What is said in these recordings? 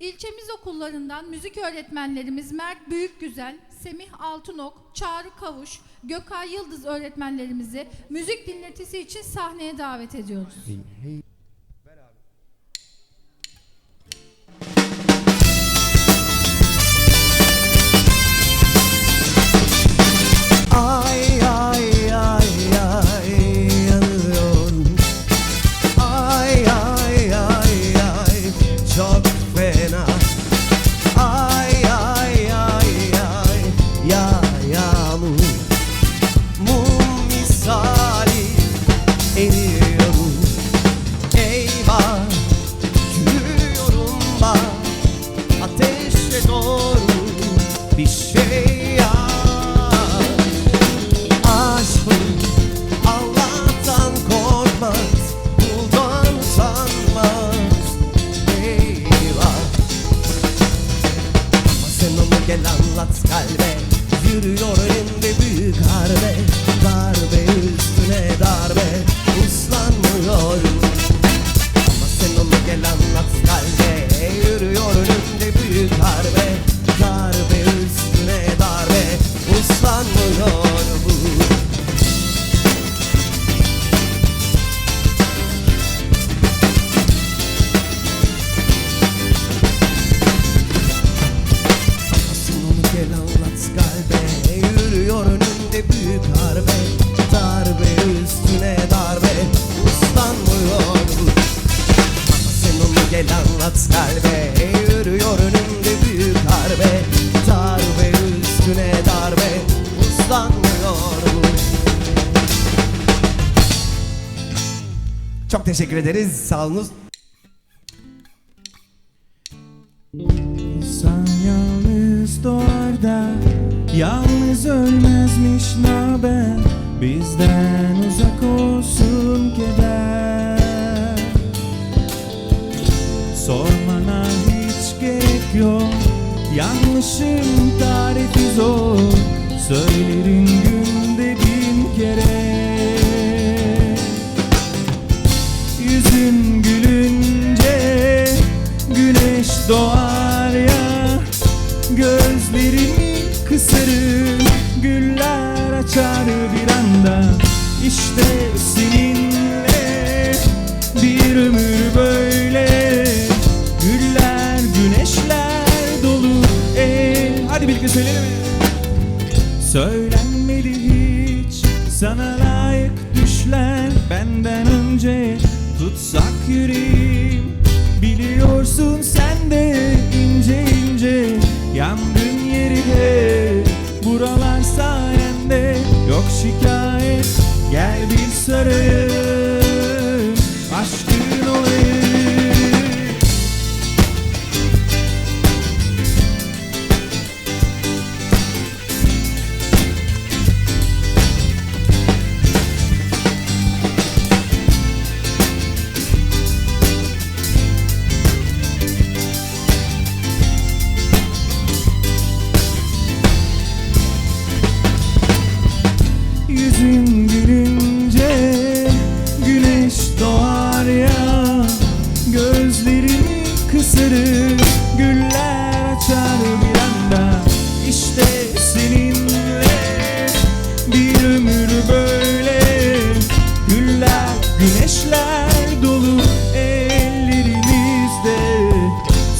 İlçemiz okullarından müzik öğretmenlerimiz Mert Büyükgüzel, Semih Altınok, Çağrı Kavuş, Gökay Yıldız öğretmenlerimizi müzik dinletisi için sahneye davet ediyoruz. Ay kalbe Yürüyor önünde büyük harbe Darbe üstüne darbe Uslanmıyor ama sen onu gel anlat kalbe Yürüyor önümde büyük harbe Darbe üstüne darbe Uslanmıyor Çok teşekkür ederiz. Sağ olunuz. İnsan yalnız doğar da Yalnız ölmezmiş naber? Bizden uzak olsun keder. Sormana hiç gerek yok. Yanlışın tarifi zor. Söylerim günde bin kere Birlikte söyleyelim mi? Söylenmedi hiç sana layık düşler. Benden önce tutsak yüreğim. Biliyorsun sen de ince ince yandın yeri hep Buralar sayende yok şikayet. Gel bir sarıl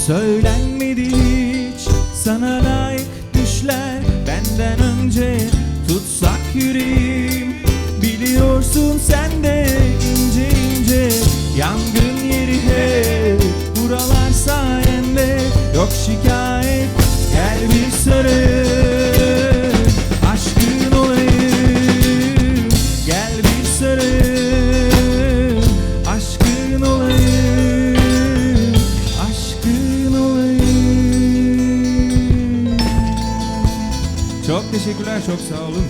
Söylenmedi hiç. Sana layık düşler. Benden önce tutsak yüreğim. Biliyorsun sen de ince ince yangın yeri hep Buralar sayende. Yok şikayet gel bir sarıl çok sağ olun.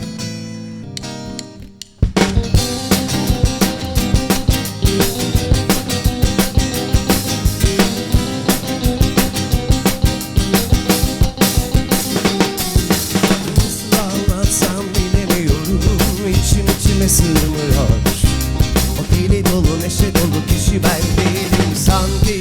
Sığmıyor. O deli dolu neşe dolu kişi ben değilim. Sanki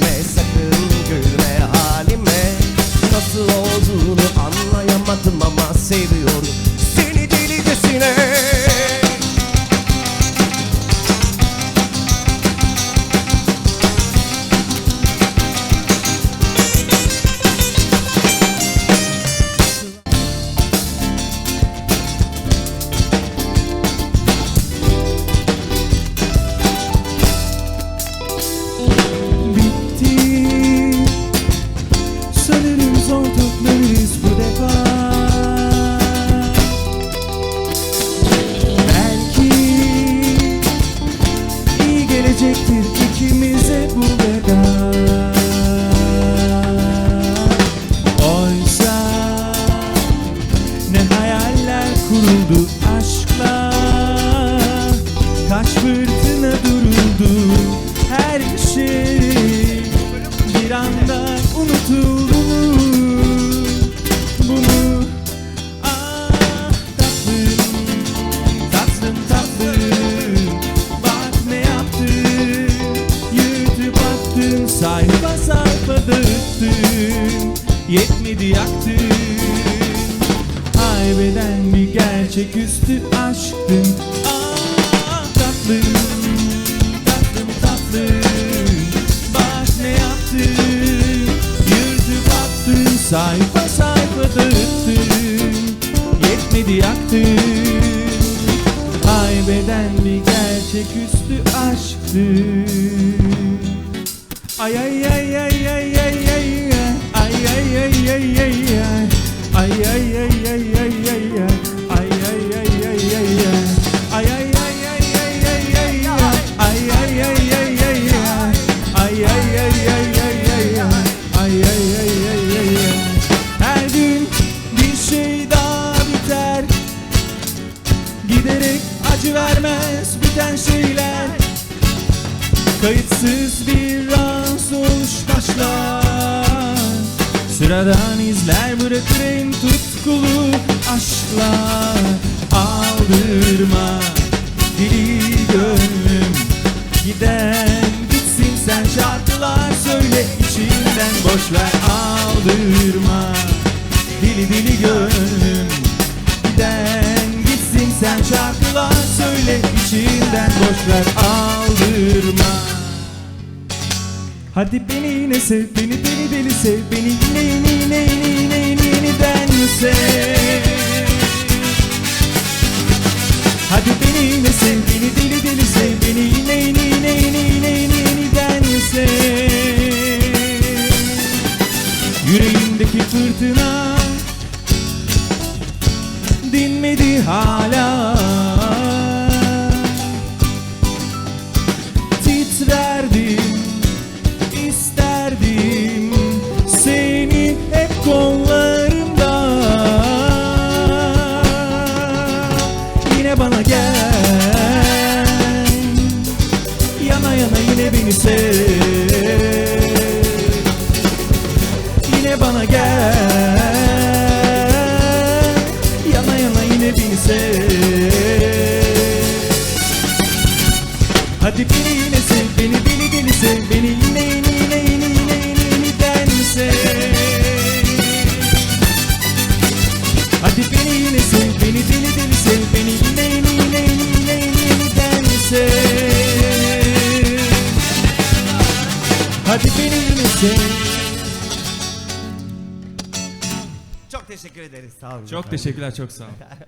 gerçeküstü aşktın Ah tatlım Tatlım tatlım Bak ne yaptın Yırtıp attın Sayfa sayfa dağıttın Yetmedi yaktın Haybeden bir gerçeküstü ay ay ay ay ay ay ay ay ay ay ay ay ay ay ay ay ay ay Sıradan izler bırakır en tutkulu aşklar Aldırma dili gönlüm. Giden gitsin sen şarkılar söyle içinden. Boş ver Aldırma dili dili gönlüm. Giden gitsin sen şarkılar söyle içinden. Boş ver aldırma. Hadi beni yine sev beni deli deli Sev beni neyini neyini neyini nedense Hadi beni ne sev beni deli deli sev beni neyini neyini neyini nedense Yüreğimdeki fırtına dinmedi hala. Hadi beni yine sev Beni deli deli sev Beni yine yine yine yine yine yine yeniden sev. Hadi beni yine sev. Çok teşekkür ederiz sağ olun Çok teşekkürler, çok sağ ol.